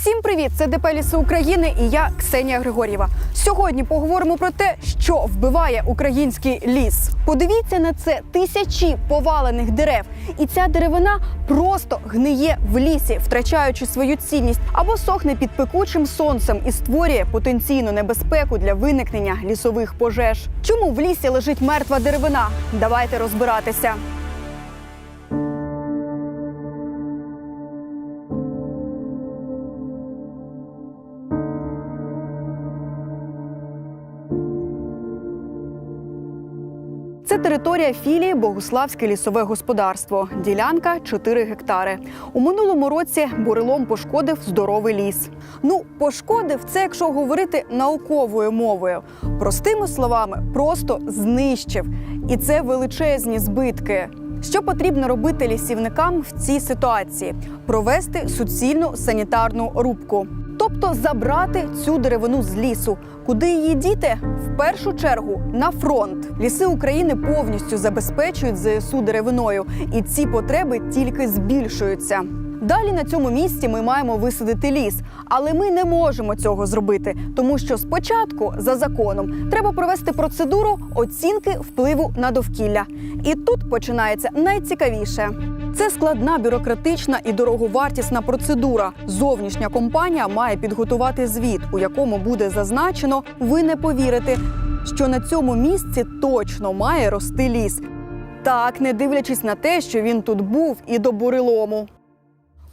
Всім привіт! Це ДП Ліси України і я Ксенія Григор'єва. Сьогодні поговоримо про те, що вбиває український ліс. Подивіться на це тисячі повалених дерев, і ця деревина просто гниє в лісі, втрачаючи свою цінність або сохне під пекучим сонцем і створює потенційну небезпеку для виникнення лісових пожеж. Чому в лісі лежить мертва деревина? Давайте розбиратися. Це територія філії Богуславське лісове господарство. Ділянка 4 гектари. У минулому році бурелом пошкодив здоровий ліс. Ну, пошкодив це, якщо говорити науковою мовою. Простими словами, просто знищив. І це величезні збитки. Що потрібно робити лісівникам в цій ситуації? Провести суцільну санітарну рубку. Тобто забрати цю деревину з лісу. Куди її діти? В першу чергу на фронт. Ліси України повністю забезпечують ЗСУ деревиною, і ці потреби тільки збільшуються. Далі на цьому місці ми маємо висадити ліс, але ми не можемо цього зробити, тому що спочатку, за законом, треба провести процедуру оцінки впливу на довкілля. І тут починається найцікавіше. Це складна бюрократична і дороговартісна процедура. Зовнішня компанія має підготувати звіт, у якому буде зазначено, ви не повірите, що на цьому місці точно має рости ліс. Так, не дивлячись на те, що він тут був і до бурелому.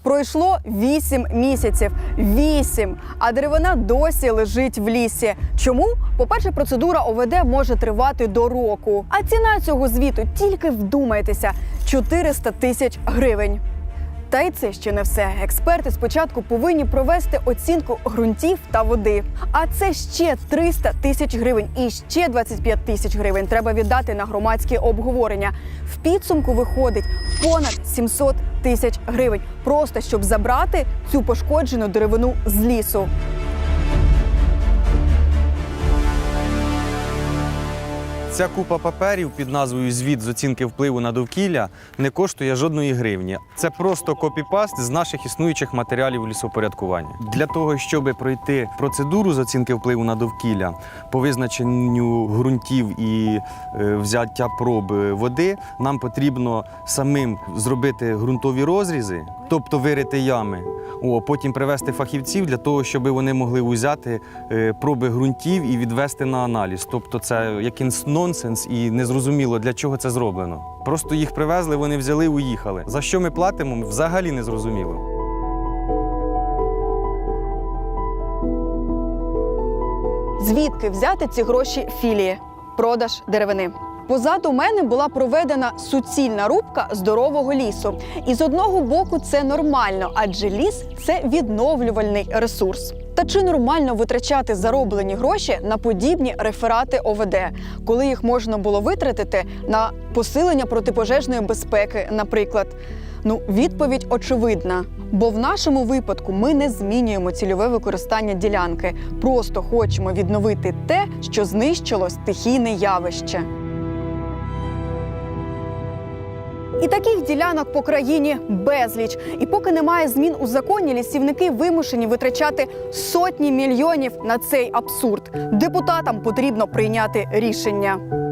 Пройшло вісім місяців. Вісім! А деревина досі лежить в лісі. Чому? По-перше, процедура ОВД може тривати до року. А ціна цього звіту тільки вдумайтеся 400 тисяч гривень. Та й це ще не все. Експерти спочатку повинні провести оцінку ґрунтів та води. А це ще 300 тисяч гривень і ще 25 тисяч гривень треба віддати на громадські обговорення. В підсумку виходить понад 700 тисяч гривень, просто щоб забрати цю пошкоджену деревину з лісу. Ця купа паперів під назвою Звіт з оцінки впливу на довкілля не коштує жодної гривні. Це просто копіпаст з наших існуючих матеріалів лісопорядкування. Для того, щоб пройти процедуру з оцінки впливу на довкілля по визначенню ґрунтів і е, взяття проби води, нам потрібно самим зробити ґрунтові розрізи, тобто вирити ями. О, потім привести фахівців для того, щоб вони могли взяти е, проби ґрунтів і відвести на аналіз. Тобто, це якийсь нонсенс і незрозуміло, для чого це зроблено. Просто їх привезли, вони взяли уїхали. За що ми платимо, взагалі не зрозуміло. Звідки взяти ці гроші філії? Продаж деревини. Позаду мене була проведена суцільна рубка здорового лісу. І з одного боку це нормально, адже ліс це відновлювальний ресурс. Та чи нормально витрачати зароблені гроші на подібні реферати ОВД, коли їх можна було витратити на посилення протипожежної безпеки, наприклад? Ну, відповідь очевидна. Бо в нашому випадку ми не змінюємо цільове використання ділянки, просто хочемо відновити те, що знищило стихійне явище. І таких ділянок по країні безліч. І поки немає змін у законі, лісівники вимушені витрачати сотні мільйонів на цей абсурд. Депутатам потрібно прийняти рішення.